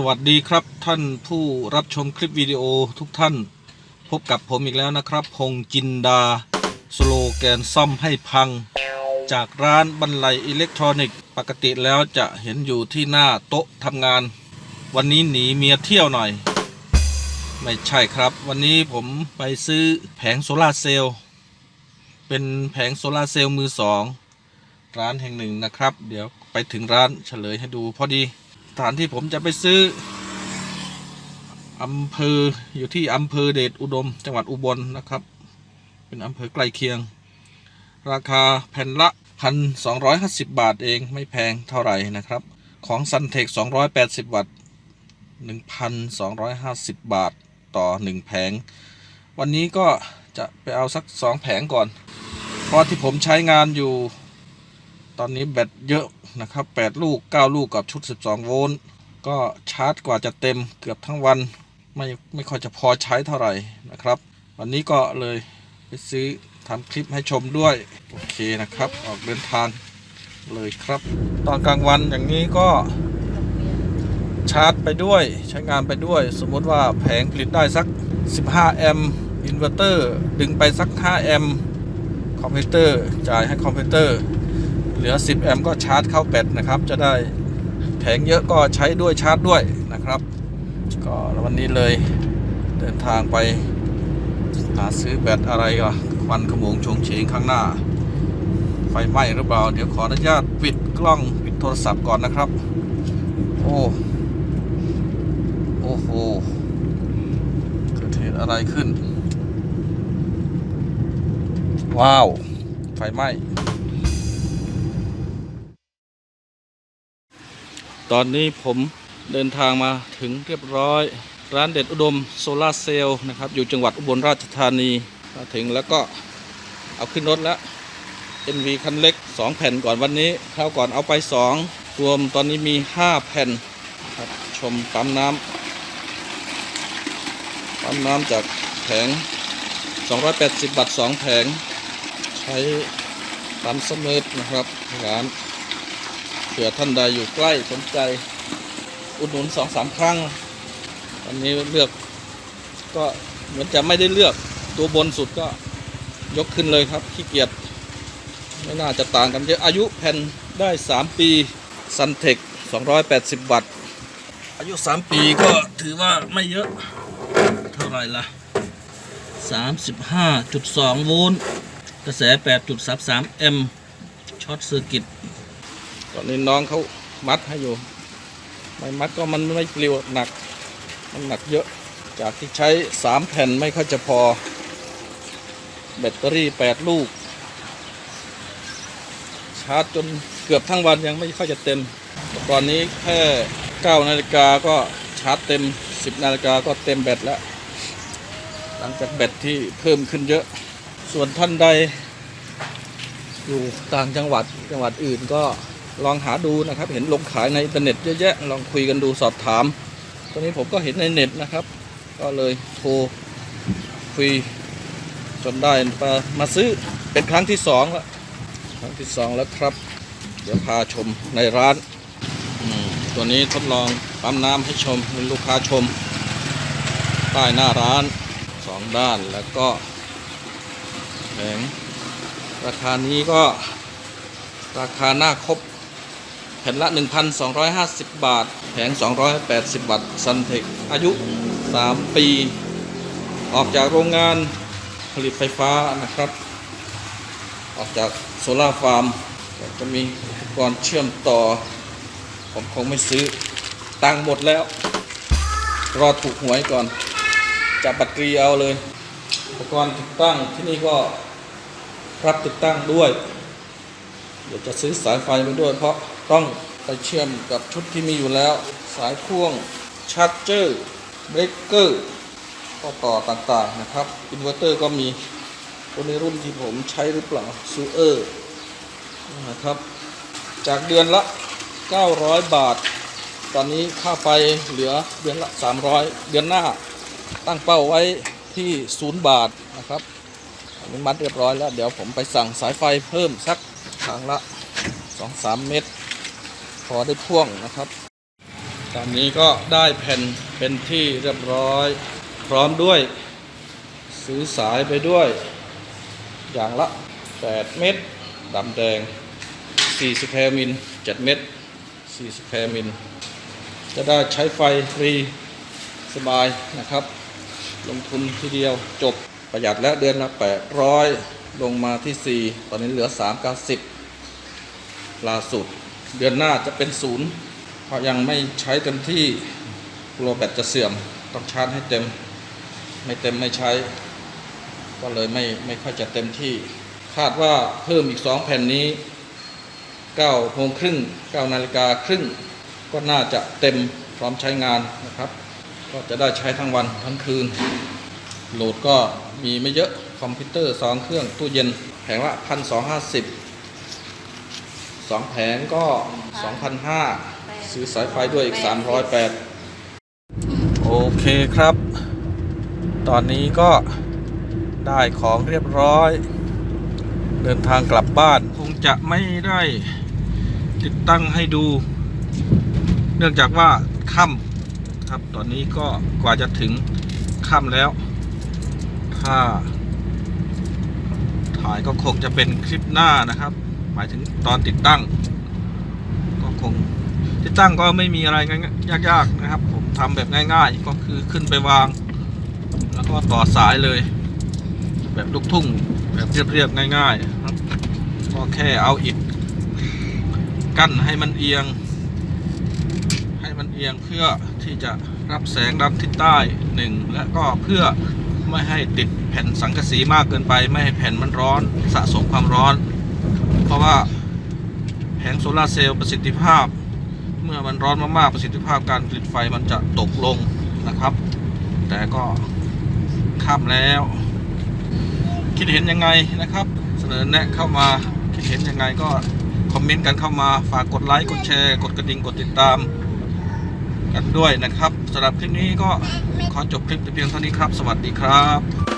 สวัสดีครับท่านผู้รับชมคลิปวิดีโอทุกท่าน พบกับผมอีกแล้วนะครับ พงจินดา สโลแกนซ่อมให้พัง จากร้านบรรลัยอิเล็กทรอนิกส์ปกติแล้วจะเห็นอยู่ที่หน้าโต๊ะทำงาน วันนี้หนีเมียเที่ยวหน่อย ไม่ใช่ครับ วันนี้ผมไปซื้อแผงโซลาร์เซลล์เป็นแผงโซลาร์เซลล์มือสองร้านแห่งหนึ่งนะครับ เดี๋ยวไปถึงร้านเฉลยให้ดูพอดี ถานที่ผมจะไปซื้ออำเภออยู่ที่อำเภอเดชอุดม จังหวัดอุบลนะครับ เป็นอำเภอใกล้เคียง ราคาแผ่นละพันสองร้อยห้าสิบาทเองไม่แพงเท่าไหร่นะครับ ของซันเทคสองร้อยแปดสิบวัตต์หนึ่งพันสองร้อยห้าสิบบาทต่อหนึ่งแผง วันนี้ก็จะไปเอาสักสองแผงก่อน เพราะที่ผมใช้งานอยู่ ตอนนี้แบตเยอะ นะครับ 8 ลูก 9 ลูกกับชุด 12 โวลต์ก็ชาร์จกว่าจะเต็มเกือบทั้งวันไม่ไม่ค่อยจะพอใช้เท่าไหร่นะครับ วันนี้ก็เลยไปซื้อทำคลิปให้ชมด้วย โอเคนะครับ ออกเดินทางเลยครับ ตอนกลางวันอย่างนี้ก็ชาร์จไปด้วยใช้งานไปด้วย สมมติว่าแผงผลิตได้สัก 15 แอมป์อินเวอร์เตอร์ดึงไปสัก 5 แอมป์คอมพิวเตอร์จ่ายให้คอมพิวเตอร์ เหลือ 10 แอมป์ก็ชาร์จเข้าแบตนะครับ จะได้แผงเยอะก็ใช้ด้วยชาร์จด้วยนะครับ ก็วันนี้เลยเดินทางไปหาซื้อแบตอะไรก็ควันขโมงชงเฉงข้างหน้า ไฟไหม้หรือเปล่า เดี๋ยวขออนุญาตปิดกล้องปิดโทรศัพท์ก่อนนะครับ โอ้โอ้โหเกิดเหตุอะไรขึ้น ว้าว ไฟไหม้ ตอนนี้ผมเดินทางมาถึงเรียบร้อย ร้านเด็ดอุดมโซลาร์เซลล์นะครับอยู่จังหวัดอุบลราชธานีมาถึงแล้วก็เอาขึ้นรถแล้ว NV คันเล็ก 2 แผ่นก่อนวันนี้คราวก่อนเอาไป 2 รวมตอนนี้มี 5 แผ่นครับชมปั๊มน้ำปั๊มน้ำจากแผง 280บัตร2แผง ใช้ปั๊มเสมอนะครับร้าน เผื่อท่านใดอยู่ใกล้สนใจอุดหนุนสองสามครั้งวันนี้เลือกก็เหมือนจะไม่ได้เลือกตัวบนสุดก็ยกขึ้นเลยครับขี้เกียจไม่น่าจะต่างกันเยอะอายุแผ่นได้ 3 ปีซันเทค280 วัตต์ อายุ 3 ปีก็ถือว่าไม่เยอะ เท่าไหร่ละ35.2 โวลต์ กระแส 8.33 แอมป์ช็อตเซอร์กิต ตอนนี้น้องเขามัดให้อยู่ ไม่มัดก็มันไม่ปลิวหนัก มันหนักเยอะ จากที่ใช้สามแผ่นไม่ค่อยจะพอ แบตเตอรี่แปดลูก ชาร์จจนเกือบทั้งวันยังไม่ค่อยจะเต็ม ตอนนี้แค่9นาฬิกาก็ชาร์จเต็ม10นาฬิกาก็เต็มแบตแล้ว หลังจากแบตที่เพิ่มขึ้นเยอะ ส่วนท่านใดอยู่ต่างจังหวัดจังหวัดอื่นก็ ลองหาดูนะครับ เห็นลงขายในอินเทอร์เน็ตเยอะแยะลองคุยกันดูสอบถามตอนนี้ผมก็เห็นในเน็ตนะครับ ก็เลยโทรคุยจนได้มามาซื้อเป็นครั้งที่สองแล้วครั้งที่สองแล้วครับ เดี๋ยวพาชมในร้านตัวนี้ทดลองปั๊มน้ำให้ชมให้ลูกค้าชมใต้หน้าร้านสองด้านแล้วก็แผงราคานี้ก็ราคาหน้าครบ ผ่นละ 1,250 บาท แผง 280บาทซันเทคอายุ 3 ปี ออกจากโรงงานผลิตไฟฟ้านะครับ ออกจากโซลาร์ฟาร์มจะมีอุปกรณ์เชื่อมต่อ ผมคงไม่ซื้อตังหมดแล้ว รอถูกหวยก่อน จับบัตรกรีเอาเลย อุปกรณ์ติดตั้งที่นี่ก็รับติดตั้งด้วยเดี๋ยวจะซื้อสายไฟไปด้วยเพราะ ต้องไปเชื่อมกับชุดที่มีอยู่แล้ว สายพ่วงชาร์จเจอร์เบรกเกอร์ก็ต่อต่างๆนะครับอินเวอร์เตอร์ก็มีตัวในรุ่นที่ผมใช้หรือเปล่าซูเออร์นะครับ จากเดือนละ 900 บาท ตอนนี้ค่าไฟเหลือเดือนละ 300 เดือนหน้า ตั้งเป้าไว้ที่ 0 บาทนะครับอนุมัติเรียบร้อยแล้ว เดี๋ยวผมไปสั่งสายไฟเพิ่มสักทางละ 2-3 เมตร พอได้พ่วงนะครับ ตอนนี้ก็ได้แผ่นเป็นที่เรียบร้อย พร้อมด้วยซื้อสายไปด้วย อย่างละ 8 เม็ดดำแดง 40แพรมิล7เม็ด40แพรมิลจะได้ใช้ไฟฟรีสบายนะครับ ลงทุนทีเดียวจบประหยัดแล้วเดือนละ 800 ลงมาที่ 4 ตอนนี้เหลือ 390ล่าสุด เดือนหน้าจะเป็นศูนย์เพราะยังไม่ใช้เต็มที่กลัวแบตจะเสื่อมต้องชาร์จให้เต็ม ไม่เต็มไม่ใช้ ก็เลยไม่ไม่ค่อยจะเต็มที่ คาดว่าเพิ่มอีก2แผ่นนี้9โมงครึ่ง9นาฬิกาครึ่ง ก็น่าจะเต็มพร้อมใช้งานนะครับ ก็จะได้ใช้ทั้งวันทั้งคืน โหลดก็มีไม่เยอะคอมพิวเตอร์สองเครื่องตู้เย็นแผงละพัน สองห้าสิบสองแผงก็สองพันห้าซื้อสายไฟด้วยอีกสามร้อยแปดโอเคครับ ตอนนี้ก็ได้ของเรียบร้อย เดินทางกลับบ้าน คงจะไม่ได้ติดตั้งให้ดู เนื่องจากว่าค่ำครับ ตอนนี้ก็กว่าจะถึงค่ำแล้ว ถ้าถ่ายก็คงจะเป็นคลิปหน้านะครับห มายถึงตอนติดตั้ง ก็คงติดตั้งก็ไม่มีอะไรง่ายยากๆนะครับ ผมทำแบบง่ายๆ ก็คือขึ้นไปวาง แล้วก็ต่อสายเลย แบบลูกทุ่งแบบเรียบๆง่ายๆครับก็แค่เอาอิฐกั้นให้มันเอียง ให้มันเอียงเพื่อที่จะรับแสงรับทิศใต้หนึ่งและก็เพื่อไม่ให้ติดแผ่นสังกะสีมากเกินไป ไม่ให้แผ่นมันร้อน สะสมความร้อน เพราะว่าแผงโซลาร์เซลล์ประสิทธิภาพ เมื่อมันร้อนมากๆประสิทธิภาพการผลิตไฟมันจะตกลงนะครับ แต่ก็ข้ามแล้ว คิดเห็นยังไงนะครับ เสนอแนะเข้ามาคิดเห็นยังไงก็คอมเมนต์กันเข้ามาฝากกดไลค์กดแชร์ กดกระดิ่งกดติดตามกันด้วยนะครับสำหรับคลิปนี้ก็ขอจบคลิปแต่เพียงเท่านี้ครับ สวัสดีครับ